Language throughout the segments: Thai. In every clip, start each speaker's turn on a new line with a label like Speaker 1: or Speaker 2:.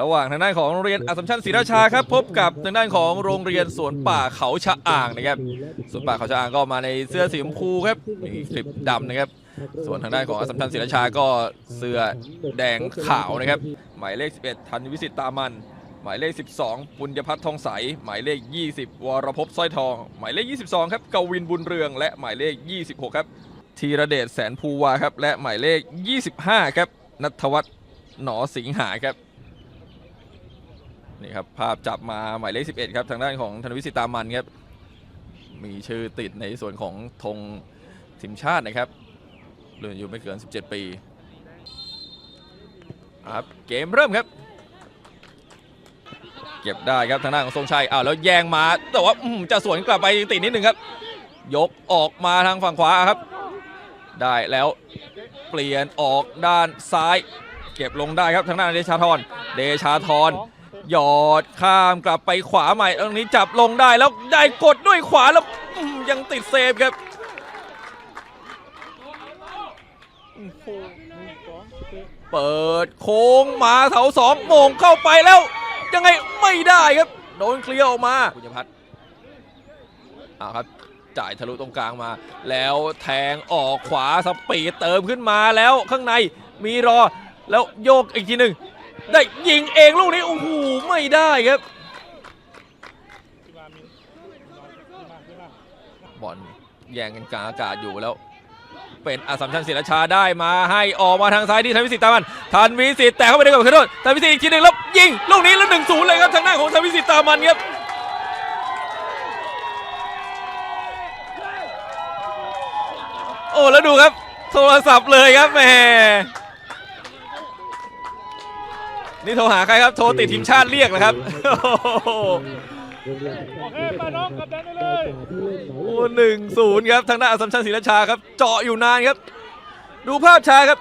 Speaker 1: ระหว่างทางด้านของโรงเรียนอัสสัมชัญศรีราชาครับพบกับทางด้านของโรงเรียนสวนป่าเขาชะอ่างนะครับสวนป่าเขาชะอ่างก็มาในเสื้อสีชมพูครับมีคลิปดำนะครับ ส่วนทางด้านของอัสสัมชัญศรีราชาก็เสื้อแดงขาวนะครับหมายเลข 11ธันวิสิตตามัน หมายเลข 12 ปุญญพัฒน์ทองใส หมายเลข 20 วรภพสร้อยทอง หมายเลข 22 ครับกวินบุญเรือง และหมายเลข 26 ครับธีระเดชแสนภูวาครับและหมายเลข 25 ครับนัทวัฒน์หนอสิงหาครับ นี่ครับภาพจับมาหมายเลข 11 ครับ ทางด้านของธนวิสิตามันครับ มีชื่อติดในส่วนของธงทีมชาตินะครับรุ่นอายุไม่เกิน 17 ปีครับเกมเริ่มครับ เก็บได้ครับทางด้านของทรงชัยอ้าวแล้วแยงมา แต่ว่าจะสวนกลับไปติดนิดนึงครับ ยกออกมาทางฝั่งขวาครับ ได้แล้วเปลี่ยนออกด้านซ้าย เก็บลงได้ครับทางด้านเดชาธรเดชาธร หยอดข้ามกลับไปขวาใหม่ตรงนี้จับลงได้แล้วได้กดด้วยขวาแล้วยังติดเซฟครับเปิดโค้งมาเสาสองโมงเข้าไปแล้ว ยังไงไม่ได้ครับโดนเคลียร์ออกมาคุณพัฒน์อ้าวครับจ่ายทะลุตรงกลางมา แล้วแทงออกขวาสปีดเติมขึ้นมาแล้วข้างในมีรอแล้วโยกอีกทีหนึ่ง ได้ยิงเองลูกนี้โอ้โหไม่ได้ครับบอลแย่งกันกลางอากาศอยู่แล้ว เป็นอาสัมชัญศิลชาได้มาให้ออกมาทางซ้ายที่ทันวิสิตตามันทันวิสิตแต่เข้าไปได้กับขอโทษทันวิสิตอีกทีหนึ่งแล้วยิงลูกนี้แล้วหนึ่งศูนย์เลยครับทางหน้าของทันวิสิตตามันครับโอ้แล้วดูครับ โทรศัพท์เลยครับแหม นี่โทรหาใครครับ โทรติดทีมชาติเรียกเหรอครับโอ้โห
Speaker 2: โอเคไปน้องกลับดันได้เลย
Speaker 1: โอ้หนึ่งศูนย์ครับ ทางด้านอัสสัมชัญศรีราชาครับ เจาะอยู่นานครับ ดูภาพช้าครับ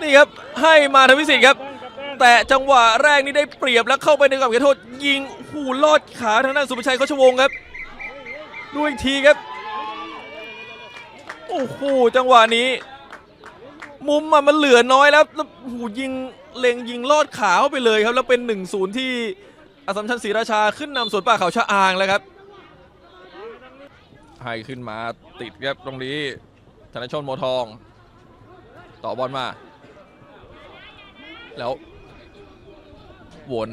Speaker 1: นี่ครับ ให้มาทวิสิทธิ์ครับ แต่จังหวะแรกนี่ได้เปรียบแล้วเข้าไปในกรอบเขตโทษ ยิงหูลอดขาทางด้านสุภชัยโคชวงศ์ครับ ดูอีกทีครับ โอ้โห จังหวะนี้ มุมอะมันเหลือน้อยแล้วแล้วโอ้โหยิง เล็งยิงลอดขาเข้าไปเลยครับ แล้วเป็น1นศูนย์ที่อสสัมชัญศรีราชาขึ้นนำสวนป่าเขาชะอางแล้วครับ ให้ขึ้นมาติดครับตรงนี้ธนชนโมทอง ต่อบอลมา แล้ววน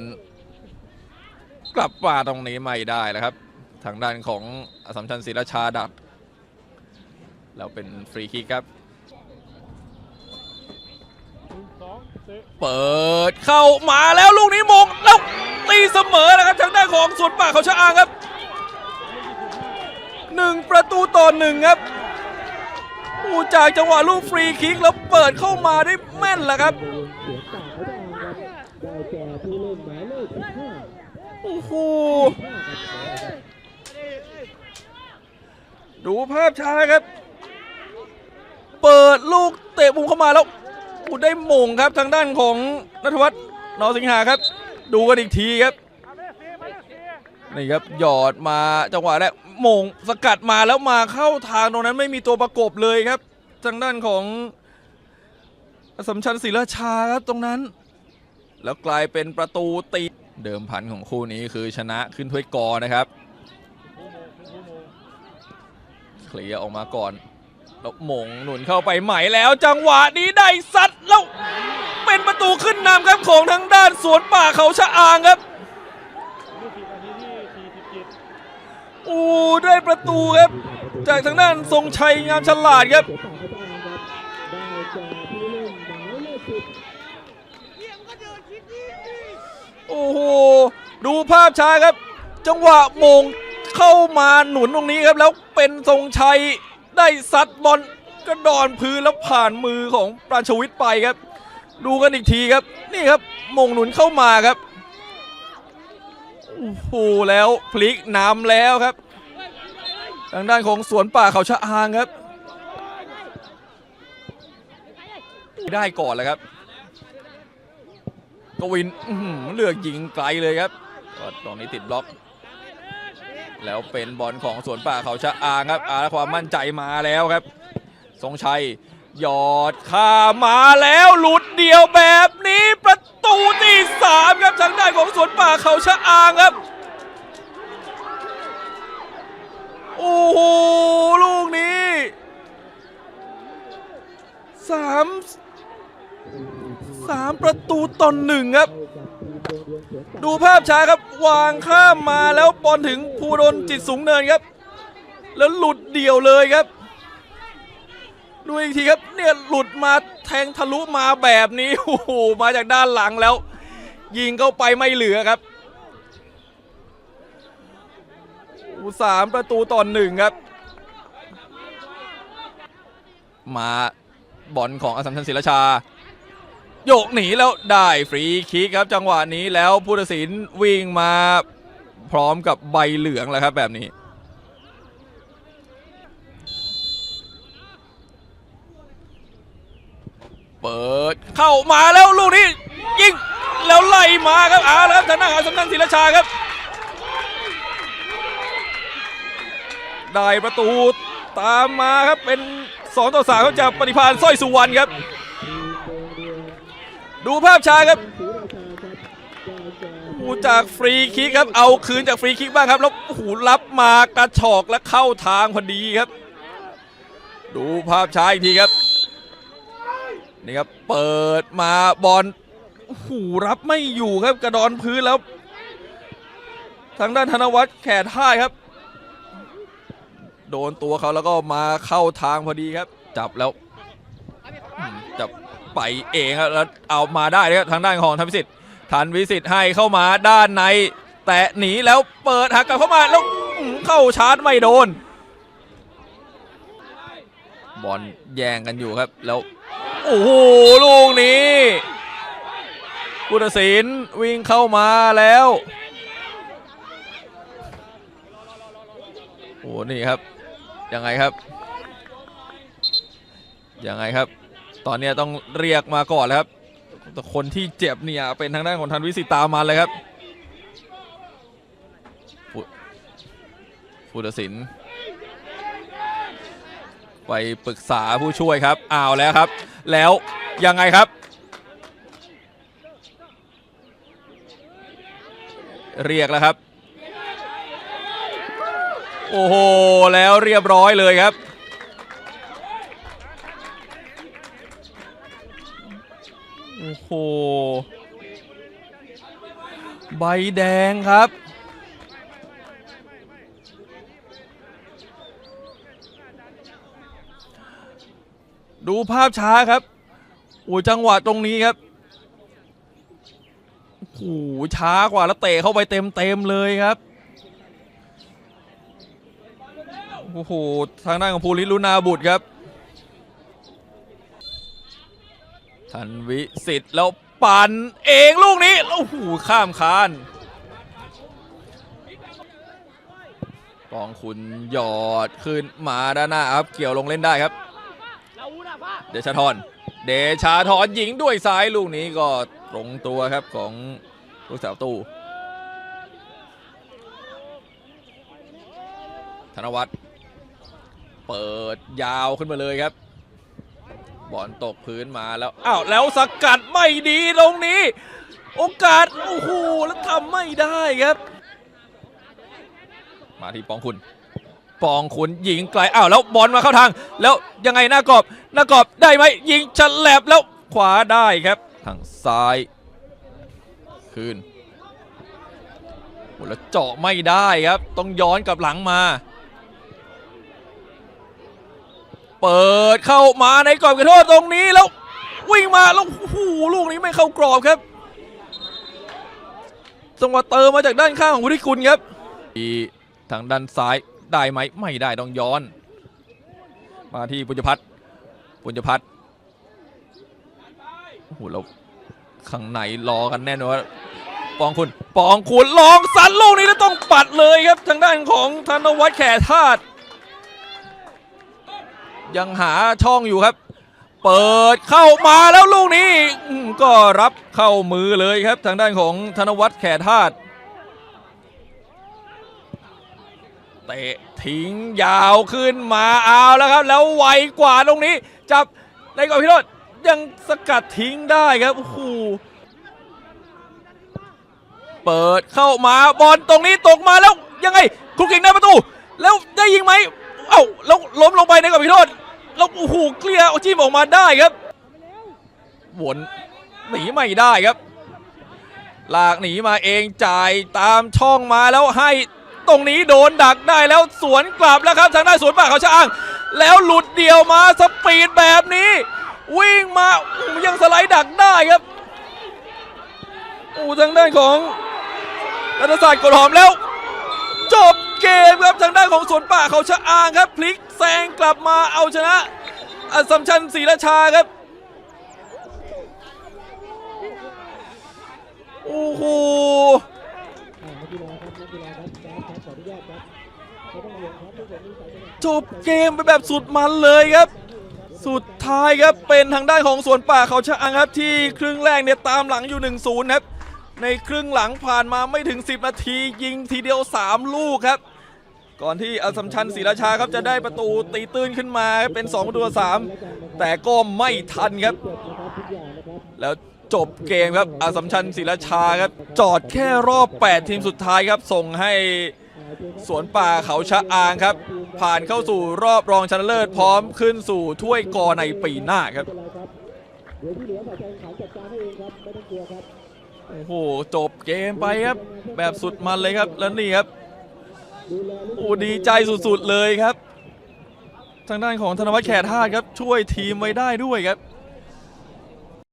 Speaker 1: กลับมาตรงนี้ไม่ได้แล้วครับ ทางด้านของอสสัมชัญศรีราชาดักแล้วเป็นฟรีคิกครับ
Speaker 2: สอง เปิ
Speaker 1: ดเข้ามาแล้วลูกนี้มงแล้วตีเสมอนะครับทางด้านของสวนป่าเขาชะอางครับหนึ่งประตูต่อหนึ่งครับอูจากจังหวะลูกฟรีคิกแล้วเปิดเข้ามาได้แม่นแหละครับ
Speaker 3: เสียงต่างเขาได้ครับ
Speaker 1: โอ้โหดูภาพช้าครับ เปิดลูกเตะมุมเข้ามาแล้ว อูได้มงครับทางด้านของนัทวัฒน์นอสิงหาครับ ดูกันอีกทีครับนี่ครับหยอดมาจังหวะแรกมงสกัดมาแล้วมาเข้าทางตรงนั้นไม่มีตัวประกบเลยครับ ทางด้านของสมชัญศรีราชาครับตรงนั้น แล้วกลายเป็นประตูตีเดิมพันของคู่นี้คือชนะขึ้นถ้วยกอนะครับเคลียร์ออกมาก่อน แล้วมงหนุนเข้าไปใหม่แล้วจังหวะนี้ได้ซัดแล้ว เป็นประตูขึ้นนำครับของทางด้านสวนป่าเขาชะอางครับโอ้ได้ประตูครับ จากทางด้านทรงชัยงามฉลาดครับโอ้โหดูภาพช้าครับ จังหวะมงเข้ามาหนุนตรงนี้ครับ แล้วเป็นทรงชัย ได้ซัดบอลกระดอนพื้นแล้วผ่านมือของปราชวิทย์ไปครับ ดูกันอีกทีครับ นี่ครับมงหนุนเข้ามาครับโอ้โหแล้วพลิกน้ำแล้วครับ ทางด้านของสวนป่าเขาชะอางครับ ได้ก่อนแล้วครับกวินอื้อหือเลือกยิงไกลเลยครับตรงนี้ติดบล็อก แล้วเป็นบอลของสวนป่าเขาชะอางครับอาความมั่นใจมาแล้วครับทรงชัยหยอดข้ามาแล้วหลุดเดียวแบบนี้ประตูที่สามครับทางด้านของสวนป่าเขาชะอางครับโอ้โหลูกนี้สามสามประตูต่อหนึ่งครับ ดูภาพช้าครับวางข้ามมาแล้วบอลถึงภูดลจิตสูงเนินครับ แล้วหลุดเดี่ยวเลยครับ ดูอีกทีครับเนี่ยหลุดมาแทงทะลุมาแบบนี้โอ้โหมาจากด้านหลังแล้ว ยิงเข้าไปไม่เหลือครับอูสามประตูต่อหนึ่งครับ มาบอลของอสัมชัญศิลชา โยกหนีแล้วได้ฟรีคิกครับจังหวะนี้แล้วผู้ตัดสินวิ่งมาพร้อมกับใบเหลืองแล้วครับแบบนี้ เปิดเข้ามาแล้วลูกนี้ยิงแล้วไล่มาครับอาแล้วครับทางด้านองสำนักศิลชาครับ ได้ประตูตามมาครับเป็น 2 ต่อ3ครับจากปฏิพานสร้อยสุวรรณครับ ดูภาพช้าครับโอ้จากฟรีคิกครับ เอาคืนจากฟรีคิกบ้างครับ แล้วโอ้โหรับมากระชอกและเข้าทางพอดีครับ ดูภาพช้าอีกทีครับ นี่ครับ เปิดมาบอลโอ้โหรับไม่อยู่ครับกระดอนพื้นแล้ว ทางด้านธนวัฒน์แขนท่ายครับ โดนตัวเขาแล้วก็มาเข้าทางพอดีครับ จับแล้วจับ ไปเองครับแล้วเอามาได้เลยครับทางด้านของทันวิสิทธิ์ทันวิสิทธิ์ให้เข้ามาด้านใน แตะหนีแล้วเปิดหักกลับเข้ามาแล้วเข้าชาร์จไม่โดน บอลแย่งกันอยู่ครับแล้วโอ้โหลูกนี้ผู้ตัดสินวิ่งเข้ามาแล้วโอ้โหนี่ครับยังไงครับยังไงครับ ตอนนี้ต้องเรียกมาก่อนแล้วครับ คนที่เจ็บเนี่ยเป็นทางด้านของทันวิสิตามาเลยครับผู้ผู้ตัดสิน ไปปรึกษาผู้ช่วยครับอ้าวแล้วครับ แล้วยังไงครับ เรียกแล้วครับ โอ้โห แล้วเรียบร้อยเลยครับ โอ้โห ใบแดงครับ ดูภาพช้าครับโอ้ยจังหวะตรงนี้ครับโอ้โหช้ากว่าแล้วเตะเข้าไปเต็มเต็มเลยครับโอ้โหทางด้านของภูริลุนาบุตรครับ ทันวิสิทธิ์แล้วปั่นเองลูกนี้โอ้โหข้ามคานกองคุณหยอดขึ้นมาด้านหน้าครับเกี่ยวลงเล่นได้ครับ เดชาธรเดชาธรหญิงด้วยซ้ายลูกนี้ก็ตรงตัวครับของลูกสาวตู้ธนวัฒน์เปิดยาวขึ้นมาเลยครับ บอลตกพื้นมาแล้วอ้าวแล้วสกัดไม่ดีตรงนี้ โอกาสโอ้โหแล้วทำไม่ได้ครับ มาที่ปองคุณปองคุณยิงไกลอ้าวแล้วบอลมาเข้าทาง แล้วยังไงหน้ากรอบหน้ากรอบได้ไหมยิงฉลับแล้วขวาได้ครับ ทางซ้ายคืนโอ้แล้วเจาะไม่ได้ครับ ต้องย้อนกลับหลังมา เปิดเข้ามาในกรอบเขตโทษตรงนี้แล้ววิ่งมาแล้วโอ้ลูกนี้ไม่เข้ากรอบครับจังหวะเติมมาจากด้านข้างของวุฒิคุณครับที่ทางด้านซ้ายได้ไหมไม่ได้ต้องย้อน มาที่ปุญญพัฒน์ปุญญพัฒน์โอ้โหแล้วข้างในรอกันแน่นอนปองคุณปองคุณลองสันลูกนี้แล้วต้องปัดเลยครับ ทางด้านของธนวัฒน์แขกธาตุ ยังหาช่องอยู่ครับ เปิดเข้ามาแล้วลูกนี้ก็รับเข้ามือเลยครับทางด้านของธนวัฒน์แขธาตุเตะทิ้งยาวขึ้นมาเอาแล้วครับ แล้วไวกว่าตรงนี้ จับในกรอบพิโรธยังสกัดทิ้งได้ครับโอ้โหเปิดเข้ามาบอลตรงนี้ตกมาแล้วยังไงครูกิ่งได้ประตู แล้วได้ยิงไหมเอ้าแล้วล้มลงไปในกับพิโรธ แล้วโอ้โหเคลียร์เอาจิ้มออกมาได้ครับวนหนีไม่ได้ครับ ลากหนีมาเองจ่ายตามช่องมาแล้วให้ตรงนี้โดนดักได้แล้วสวนกลับแล้วครับทางด้านสวนป่าเขาชะอาง แล้วหลุดเดี่ยวมาสปีดแบบนี้ วิ่งมาอูยังสไลด์ดักได้ครับอู้ทางด้านของรัฐศาสตร์กดหอมแล้ว จบ เกมครับทางด้านของสวนป่าเขาชะอางครับ พลิกแซงกลับมาเอาชนะอัสสัมชัญศรีราชาครับโอ้โหจบเกมไปแบบสุดมันเลยครับ สุดท้ายครับเป็นทางด้านของสวนป่าเขาชะอังครับที่ครึ่งแรกเนี่ยตามหลังอยู่ 1-0 ครับ ในครึ่งหลังผ่านมาไม่ถึง 10 นาทียิงทีเดียว 3 ลูกครับ ก่อนที่อสัมชัญศรีราชาครับจะได้ประตูตีตื้นขึ้นมาเป็น2ประตูต่อ3แต่ก็ไม่ทันครับ แล้วจบเกมครับอสัมชัญศรีราชาครับจอดแค่รอบ 8 ทีมสุดท้ายครับ ส่งให้สวนป่าเขาชะอางครับ ผ่านเข้าสู่รอบรองชนะเลิศพร้อมขึ้นสู่ถ้วยกอในปีหน้าครับโอ้โหจบเกมไปครับ แบบสุดมันเลยครับแล้วนี่ครับ โอ้ดีใจสุดๆเลยครับ ทางด้านของธนวัฒน์แขกธาครับ ช่วยทีมไว้ได้ด้วยครับ